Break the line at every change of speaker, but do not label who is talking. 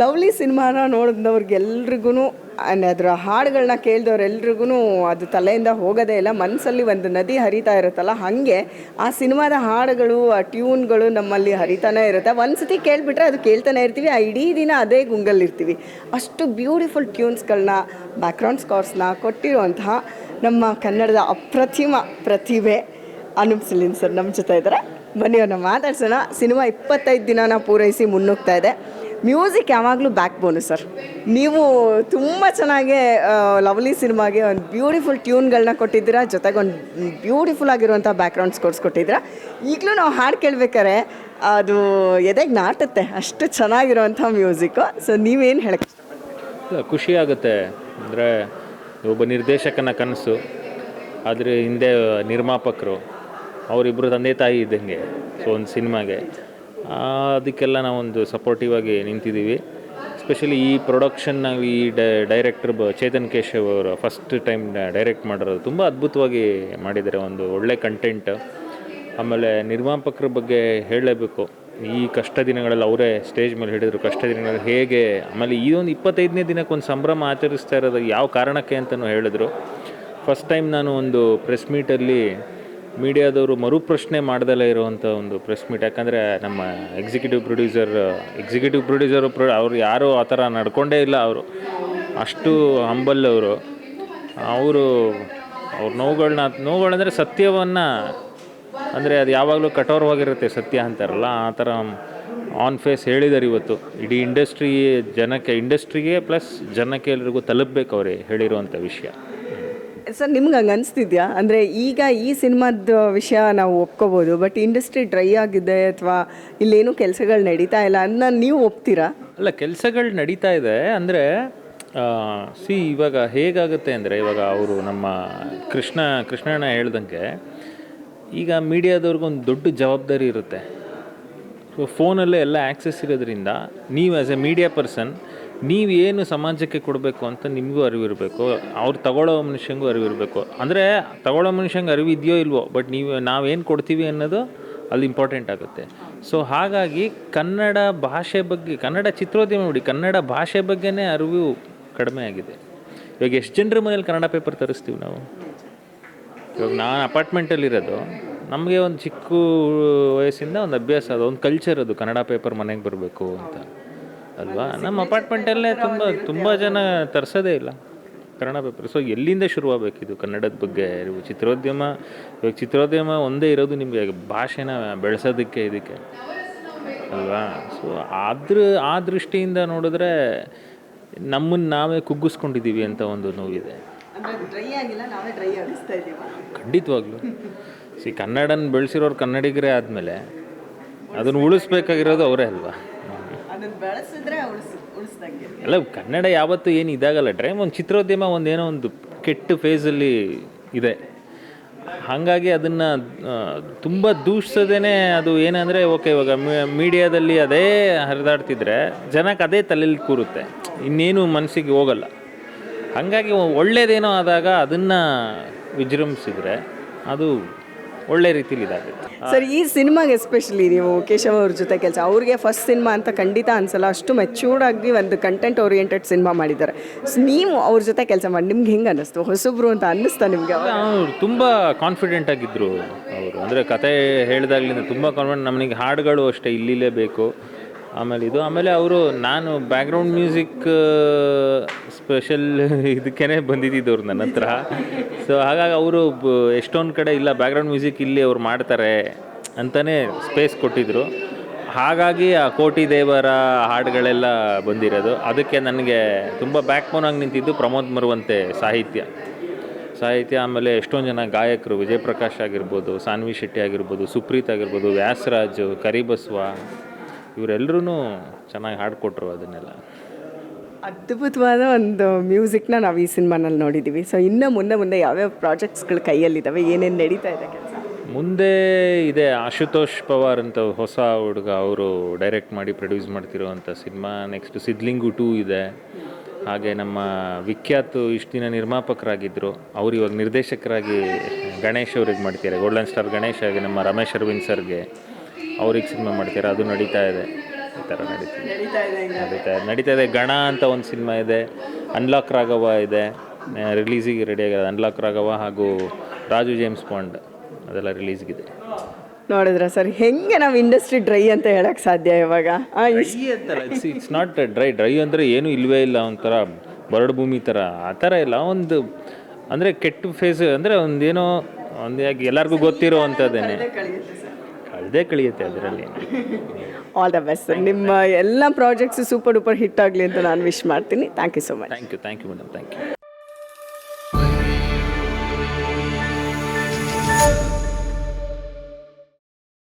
Lovely ಸಿನಿಮಾನ ನೋಡಿದವ್ರಿಗೆಲ್ರಿಗೂ ಅದರ ಹಾಡುಗಳನ್ನ ಕೇಳಿದವ್ರೆಲ್ರಿಗೂ ಅದು ತಲೆಯಿಂದ ಹೋಗೋದೇ ಇಲ್ಲ. ಮನಸ್ಸಲ್ಲಿ ಒಂದು ನದಿ ಹರಿತಾ ಇರುತ್ತಲ್ಲ, ಹಾಗೆ ಆ ಸಿನಿಮಾದ ಹಾಡುಗಳು, ಆ ಟ್ಯೂನ್ಗಳು ನಮ್ಮಲ್ಲಿ ಹರಿತಾನೆ ಇರುತ್ತೆ. ಒಂದು ಸತಿ ಕೇಳಿಬಿಟ್ರೆ ಅದು ಕೇಳ್ತಾನೆ ಇರ್ತೀವಿ. ಆ ಇಡೀ ದಿನ ಅದೇ ಗುಂಗಲ್ಲಿರ್ತೀವಿ. ಅಷ್ಟು ಬ್ಯೂಟಿಫುಲ್ ಟ್ಯೂನ್ಸ್ಗಳನ್ನ, ಬ್ಯಾಕ್ಗ್ರೌಂಡ್ ಸ್ಕಾರ್ಸ್ನ ಕೊಟ್ಟಿರುವಂತಹ ನಮ್ಮ ಕನ್ನಡದ ಅಪ್ರತಿಮ ಪ್ರತಿಭೆ ಅನೂಪ್ ಸಿಲಿನ್ ಸರ್ ನಮ್ಮ ಜೊತೆ ಇದ್ದಾರೆ. ಬನ್ನಿ ಅವ್ರನ್ನ ಮಾತಾಡ್ಸೋಣ. ಸಿನಿಮಾ ಇಪ್ಪತ್ತೈದು ದಿನನ ಪೂರೈಸಿ ಮುನ್ನುಗ್ತಾ ಇದೆ. ಮ್ಯೂಸಿಕ್ ಯಾವಾಗಲೂ ಬ್ಯಾಕ್ ಬೋನು ಸರ್ ನೀವು ತುಂಬ ಚೆನ್ನಾಗಿ ಲವ್ಲಿ ಸಿನಿಮಾಗೆ ಒಂದು ಬ್ಯೂಟಿಫುಲ್ ಟ್ಯೂನ್ಗಳನ್ನ ಕೊಟ್ಟಿದ್ದೀರಾ, ಜೊತೆಗೆ ಒಂದು ಬ್ಯೂಟಿಫುಲ್ ಆಗಿರುವಂಥ ಬ್ಯಾಕ್ಗ್ರೌಂಡ್ ಸ್ಕೋರ್ಸ್ ಕೊಟ್ಟಿದ್ದೀರಾ. ಈಗಲೂ ನಾವು ಹಾಡು ಕೇಳಬೇಕಾರೆ, ಅದು ಎದೆಗೆ ನಾಟುತ್ತೆ, ಅಷ್ಟು ಚೆನ್ನಾಗಿರುವಂಥ ಮ್ಯೂಸಿಕ್ಕು ಸೊ ನೀವೇನು ಹೇಳಕ್ಕೆ
ಖುಷಿ ಆಗುತ್ತೆ. ಅಂದರೆ, ಒಬ್ಬ ನಿರ್ದೇಶಕನ ಕನಸು, ಆದರೆ ಹಿಂದೆ ನಿರ್ಮಾಪಕರು ಅವರಿಬ್ಬರು ತಂದೆ ತಾಯಿ ಇದ್ದಂಗೆ, ಸೊ ಒಂದು ಸಿನಿಮಾಗೆ ಅದಕ್ಕೆಲ್ಲ ನಾವೊಂದು ಸಪೋರ್ಟಿವ್ ಆಗಿ ನಿಂತಿದ್ದೀವಿ. ಎಸ್ಪೆಷಲಿ ಈ ಪ್ರೊಡಕ್ಷನ್ ನಾವು ಈ ಡೈರೆಕ್ಟರ್ ಬ, ಚೇತನ್ ಕೇಶವ್ ಅವರು ಫಸ್ಟ್ ಟೈಮ್ ಡೈರೆಕ್ಟ್ ಮಾಡಿರೋದು ತುಂಬ ಅದ್ಭುತವಾಗಿ ಮಾಡಿದ್ದಾರೆ, ಒಂದು ಒಳ್ಳೆ ಕಂಟೆಂಟ್ ಆಮೇಲೆ ನಿರ್ಮಾಪಕರ ಬಗ್ಗೆ ಹೇಳಲೇಬೇಕು. ಈ ಕಷ್ಟ ದಿನಗಳಲ್ಲಿ ಅವರೇ ಸ್ಟೇಜ್ ಮೇಲೆ ಹಿಡಿದ್ರು, ಕಷ್ಟ ದಿನಗಳಲ್ಲಿ ಹೇಗೆ, ಆಮೇಲೆ ಈ ಒಂದು ಇಪ್ಪತ್ತೈದನೇ ದಿನಕ್ಕೆ ಒಂದು ಸಂಭ್ರಮ ಆಚರಿಸ್ತಾ ಇರೋದು ಯಾವ ಕಾರಣಕ್ಕೆ ಅಂತಲೂ ಹೇಳಿದ್ರು. ಫಸ್ಟ್ ಟೈಮ್ ನಾನು ಒಂದು ಪ್ರೆಸ್ ಮೀಟಲ್ಲಿ ಮೀಡಿಯಾದವರು ಮರುಪ್ರಶ್ನೆ ಮಾಡ್ದಲೇ ಇರುವಂಥ ಒಂದು ಪ್ರೆಸ್ ಮೀಟ್ ಯಾಕಂದರೆ ನಮ್ಮ executive producer executive producer pro ಅವ್ರು ಯಾರೂ ಆ ಥರ ನಡ್ಕೊಂಡೇ ಇಲ್ಲ ಅವರು. ಅಷ್ಟು ಹಂಬಲ್ ಅವರು. ಅವರು, ಅವ್ರ ನೋವುಗಳನ್ನ ನೋವುಗಳಂದರೆ ಸತ್ಯವನ್ನು, ಅಂದರೆ ಅದು ಯಾವಾಗಲೂ ಕಠೋರವಾಗಿರುತ್ತೆ ಸತ್ಯ ಅಂತಾರಲ್ಲ, ಆ ಥರ ಆನ್ ಫೇಸ್ ಹೇಳಿದ್ದಾರೆ ಇವತ್ತು. ಇಡೀ ಇಂಡಸ್ಟ್ರಿ ಜನಕ್ಕೆ ಇಂಡಸ್ಟ್ರಿಗೆ ಪ್ಲಸ್ ಜನಕ್ಕೆ ಎಲ್ರಿಗೂ ತಲುಪಬೇಕು ಅವರೇ ಹೇಳಿರುವಂಥ ವಿಷಯ.
ಸರ್, ನಿಮ್ಗೆ ಹಂಗೆ ಅನಿಸ್ತಿದ್ಯಾ? ಅಂದರೆ ಈಗ ಈ ಸಿನಿಮಾದ ವಿಷಯ ನಾವು ಒಪ್ಕೋಬೋದು, ಬಟ್ ಇಂಡಸ್ಟ್ರಿ ಡ್ರೈ ಆಗಿದೆ ಅಥವಾ ಇಲ್ಲೇನು ಕೆಲಸಗಳು ನಡೀತಾ ಇಲ್ಲ ಅದನ್ನ ನೀವು ಒಪ್ತೀರಾ?
ಅಲ್ಲ, ಕೆಲಸಗಳು ನಡೀತಾ ಇದೆ, ಅಂದರೆ ಸಿ, ಇವಾಗ ಹೇಗಾಗುತ್ತೆ ಅಂದರೆ, ಇವಾಗ ಅವರು ನಮ್ಮ ಕೃಷ್ಣ, ಕೃಷ್ಣಣ್ಣ ಹೇಳ್ದಂಗೆ, ಈಗ ಮೀಡಿಯಾದವ್ರಿಗೊಂದು ದೊಡ್ಡ ಜವಾಬ್ದಾರಿ ಇರುತ್ತೆ. ಸೊ ಫೋನಲ್ಲೇ ಎಲ್ಲ ಆ್ಯಕ್ಸೆಸ್ ಇರೋದ್ರಿಂದ, ನೀವು ಆ್ಯಸ್ ಎ ಮೀಡಿಯಾ ಪರ್ಸನ್ ನೀವು ಏನು ಸಮಾಜಕ್ಕೆ ಕೊಡಬೇಕು ಅಂತ ನಿಮಗೂ ಅರಿವಿರಬೇಕು, ಅವ್ರು ತಗೊಳ್ಳೋ ಮನುಷ್ಯಂಗೂ ಅರಿವಿರಬೇಕು. ಅಂದರೆ ತಗೊಳ್ಳೋ ಮನುಷ್ಯಂಗೆ ಅರಿವಿದೆಯೋ ಇಲ್ವೋ ಬಟ್ ನೀವು, ನಾವೇನು ಕೊಡ್ತೀವಿ ಅನ್ನೋದು ಅಲ್ಲಿ ಇಂಪಾರ್ಟೆಂಟ್ ಆಗುತ್ತೆ. ಸೊ ಹಾಗಾಗಿ ಕನ್ನಡ ಭಾಷೆ ಬಗ್ಗೆ, ಕನ್ನಡ ಚಿತ್ರೋದ್ಯಮ ನೋಡಿ ಕನ್ನಡ ಭಾಷೆ ಬಗ್ಗೆನೇ ಅರಿವು ಕಡಿಮೆ ಆಗಿದೆ. ಇವಾಗ ಎಷ್ಟು ಜನರ ಮನೇಲಿ ಕನ್ನಡ ಪೇಪರ್ ತರಿಸ್ತೀವಿ ನಾವು? ಇವಾಗ ನಾನು ಅಪಾರ್ಟ್ಮೆಂಟಲ್ಲಿರೋದು ನಮಗೆ ಒಂದು ಚಿಕ್ಕ ವಯಸ್ಸಿಂದ ಒಂದು ಅಭ್ಯಾಸ ಅದು ಒಂದು ಕಲ್ಚರ್ ಅದು, ಕನ್ನಡ ಪೇಪರ್ ಮನೆಗೆ ಬರಬೇಕು ಅಂತ. ಅಲ್ವಾ? ನಮ್ಮ ಅಪಾರ್ಟ್ಮೆಂಟಲ್ಲೇ ತುಂಬ ತುಂಬ ಜನ ತರಿಸೋದೇ ಇಲ್ಲ ಕನ್ನಡ ಪೇಪರ್ ಸೊ ಎಲ್ಲಿಂದ ಶುರುವಾಗಬೇಕಿದು ಕನ್ನಡದ ಬಗ್ಗೆ? ಚಿತ್ರೋದ್ಯಮ ಇವಾಗ ಚಿತ್ರೋದ್ಯಮ ಒಂದೇ ಇರೋದು ನಿಮಗೆ ಭಾಷೆನ ಬೆಳೆಸೋದಕ್ಕೆ ಇದಕ್ಕೆ. ಅಲ್ವಾ? ಸೊ ಆದ್ರ ಆ ದೃಷ್ಟಿಯಿಂದ ನೋಡಿದ್ರೆ ನಮ್ಮನ್ನು ನಾವೇ ಕುಗ್ಗಿಸ್ಕೊಂಡಿದ್ದೀವಿ ಅಂತ ಒಂದು ನೋವಿದೆ. ಖಂಡಿತವಾಗ್ಲೂ. ಸಿ ಕನ್ನಡನ ಬೆಳೆಸಿರೋರು ಕನ್ನಡಿಗರೇ ಆದಮೇಲೆ ಅದನ್ನು ಉಳಿಸ್ಬೇಕಾಗಿರೋದು ಅವರೇ ಅಲ್ವಾ? ಅಲ್ಲ, ಕನ್ನಡ ಯಾವತ್ತೂ ಏನು ಇದಾಗಲ್ಲ. ಡ್ರೈಮ್ ಒಂದು ಚಿತ್ರೋದ್ಯಮ ಒಂದು ಏನೋ ಒಂದು ಕೆಟ್ಟ ಫೇಸಲ್ಲಿ ಇದೆ. ಹಾಗಾಗಿ ಅದನ್ನು ತುಂಬ ದೂಷಿಸೋದೇ ಅದು ಏನಂದರೆ, ಓಕೆ, ಇವಾಗ ಮೀಡಿಯಾದಲ್ಲಿ ಅದೇ ಹರಿದಾಡ್ತಿದ್ರೆ ಜನಕ್ಕೆ ಅದೇ ತಲೆಯಲ್ಲಿ ಕೂರುತ್ತೆ. ಇನ್ನೇನು ಮನಸ್ಸಿಗೆ ಹೋಗಲ್ಲ. ಹಾಗಾಗಿ ಒಳ್ಳೇದೇನೋ ಆದಾಗ ಅದನ್ನು ವಿಜೃಂಭಿಸಿದ್ರೆ ಅದು ಒಳ್ಳೆ ರೀತಿಲಿ ಇದಾಗುತ್ತೆ
ಸರ್ ಈ ಸಿನಿಮಾಗೆ ಎಸ್ಪೆಷಲಿ ನೀವು ಕೇಶವ್ ಅವ್ರ ಜೊತೆ ಕೆಲಸ ಅವ್ರಿಗೆ ಫಸ್ಟ್ ಸಿನಿಮಾ ಅಂತ ಖಂಡಿತ ಅನ್ಸಲ್ಲ ಅಷ್ಟು ಮೆಚ್ಯೂರ್ಡ್ ಆಗಿ ಒಂದು ಕಂಟೆಂಟ್ ಓರಿಯೆಂಟೆಡ್ ಸಿನಿಮಾ ಮಾಡಿದ್ದಾರೆ. ನೀವು ಅವ್ರ ಜೊತೆ ಕೆಲಸ ಮಾಡಿ ನಿಮ್ಗೆ ಹೆಂಗೆ ಅನ್ನಿಸ್ತು ಹೊಸಬ್ರು ಅಂತ ಅನ್ನಿಸ್ತಾ ನಿಮಗೆ
ಅವರು ತುಂಬ ಕಾನ್ಫಿಡೆಂಟ್ ಆಗಿದ್ದರು ಅವರು. ಅಂದರೆ ಕತೆ ಹೇಳಿದಾಗಲಿಂದ ತುಂಬ ಕಾನ್ಫಿಡೆಂಟ್ ನಮಗೆ ಹಾಡುಗಳು ಅಷ್ಟೇ ಇಲ್ಲಿಲೇ ಬೇಕು ಆಮೇಲೆ ಇದು, ಆಮೇಲೆ ಅವರು ನಾನು ಬ್ಯಾಕ್ಗ್ರೌಂಡ್ ಮ್ಯೂಸಿಕ್ ಸ್ಪೆಷಲ್ ಇದಕ್ಕೇ ಬಂದಿದ್ದಿದ್ದವ್ರು ನನ್ನ ಹತ್ರ. ಸೊ ಹಾಗಾಗಿ ಅವರು ಎಷ್ಟೊಂದು ಕಡೆ ಇಲ್ಲ ಬ್ಯಾಕ್ಗ್ರೌಂಡ್ ಮ್ಯೂಸಿಕ್ ಇಲ್ಲಿ ಅವ್ರು ಮಾಡ್ತಾರೆ ಅಂತಲೇ ಸ್ಪೇಸ್ ಕೊಟ್ಟಿದ್ದರು ಹಾಗಾಗಿ ಆ ಕೋಟಿ ದೇವರ ಹಾಡುಗಳೆಲ್ಲ ಬಂದಿರೋದು. ಅದಕ್ಕೆ ನನಗೆ ತುಂಬ ಬ್ಯಾಕ್ ಆಗಿ ನಿಂತಿದ್ದು ಪ್ರಮೋದ್ ಮರುವಂತೆ ಸಾಹಿತ್ಯ. ಸಾಹಿತ್ಯ ಆಮೇಲೆ ಎಷ್ಟೊಂದು ಜನ ಗಾಯಕರು ವಿಜಯ್ ಪ್ರಕಾಶ್ ಆಗಿರ್ಬೋದು, ಸಾನ್ವಿ ಶೆಟ್ಟಿ ಆಗಿರ್ಬೋದು, ಸುಪ್ರೀತ್ ಆಗಿರ್ಬೋದು, ವ್ಯಾಸರಾಜು, ಕರಿಬಸ್ವ ಇವರೆಲ್ಲರೂ ಚೆನ್ನಾಗಿ ಹಾಡ್ಕೊಟ್ರು ಅದನ್ನೆಲ್ಲ.
ಅದ್ಭುತವಾದ ಒಂದು ಮ್ಯೂಸಿಕ್ನ ನಾವು ಈ ಸಿನಿಮಾನಲ್ಲಿ ನೋಡಿದ್ದೀವಿ ಸೊ ಇನ್ನು ಮುಂದೆ ಮುಂದೆ ಯಾವ್ಯಾವ ಪ್ರಾಜೆಕ್ಟ್ಸ್ಗಳು ಕೈಯಲ್ಲಿದ್ದಾವೆ ಏನೇನು ನಡೀತಾ ಇದೆ ಕೆಲಸ?
ಮುಂದೆ ಇದೆ ಆಶುತೋಷ್ ಪವಾರ್ ಅಂತ ಹೊಸ ಹುಡುಗ ಅವರು ಡೈರೆಕ್ಟ್ ಮಾಡಿ ಪ್ರೊಡ್ಯೂಸ್ ಮಾಡ್ತಿರೋವಂಥ ಸಿನಿಮಾ. ನೆಕ್ಸ್ಟ್ ಸಿದ್ಲಿಂಗು ಟೂ ಇದೆ. ಹಾಗೆ ನಮ್ಮ ವಿಖ್ಯಾತ ಇಷ್ಟು ದಿನ ನಿರ್ಮಾಪಕರಾಗಿದ್ದರು ಅವರು ಇವಾಗ ನಿರ್ದೇಶಕರಾಗಿ ಗಣೇಶ್ ಅವ್ರಿಗೆ ಮಾಡ್ತಿದ್ದಾರೆ. ಗೋಲ್ಡನ್ ಸ್ಟಾರ್ ಗಣೇಶ್ ಆಗಿ ನಮ್ಮ ರಮೇಶ್ ಅರವಿಂದ್ ಸರ್ಗೆ. ಅವ್ರಿಗೆ ಸಿನಿಮಾ ಮಾಡ್ತಾರೆ? ಅದು ನಡೀತಾ ಇದೆ. ಈ ಥರ ನಡೀತಿದೆ.
ನಡೀತಾ ಇದೆ
ನಡೀತಾ ನಡೀತಾ ಇದೆ. ಗಣ ಅಂತ ಒಂದು ಸಿನಿಮಾ ಇದೆ. ಅನ್ಲಾಕ್ ರಾಘವ ಇದೆ. ರಿಲೀಸಿಗೆ ರೆಡಿ ಆಗಿದೆ ಅನ್ಲಾಕ್ ರಾಘವ ಹಾಗೂ ರಾಜು ಜೇಮ್ಸ್ ಪಾಂಡ್ ಅದೆಲ್ಲ ರಿಲೀಸ್ಗಿದೆ
ನೋಡಿದ್ರ ಸರ್? ಹೆಂಗೆ ನಾವು ಇಂಡಸ್ಟ್ರಿ ಡ್ರೈ ಅಂತ ಹೇಳಕ್ ಸಾಧ್ಯ ಇವಾಗ?
It's it's not dry dry ಅಂದರೆ ಏನೂ ಇಲ್ಲವೇ ಇಲ್ಲ. ಒಂಥರ ಬರಡು ಭೂಮಿ ಥರ ಆ ಥರ ಇಲ್ಲ. ಒಂದು ಅಂದರೆ ಕೆಟ್ಟ ಫೇಸ್ ಅಂದರೆ ಒಂದೇನೋ ಒಂದು ಯಾಕೆ ಎಲ್ಲರಿಗೂ ಗೊತ್ತಿರೋ ಅಂಥದ್ದೇನೆ ಕಳೆದೇ ಕಳಿಯುತ್ತೆ ಅದರಲ್ಲಿ.
ಆಲ್ ದ ಬೆಸ್ಟ್ ಸರ್ ನಿಮ್ಮ ಎಲ್ಲ ಪ್ರಾಜೆಕ್ಟ್ಸ್ ಸೂಪರ್ ಡೂಪರ್ ಹಿಟ್ ಆಗಲಿ ಅಂತ ನಾನು ವಿಶ್ ಮಾಡ್ತೀನಿ. Thank you so much
thank you thank you madam thank you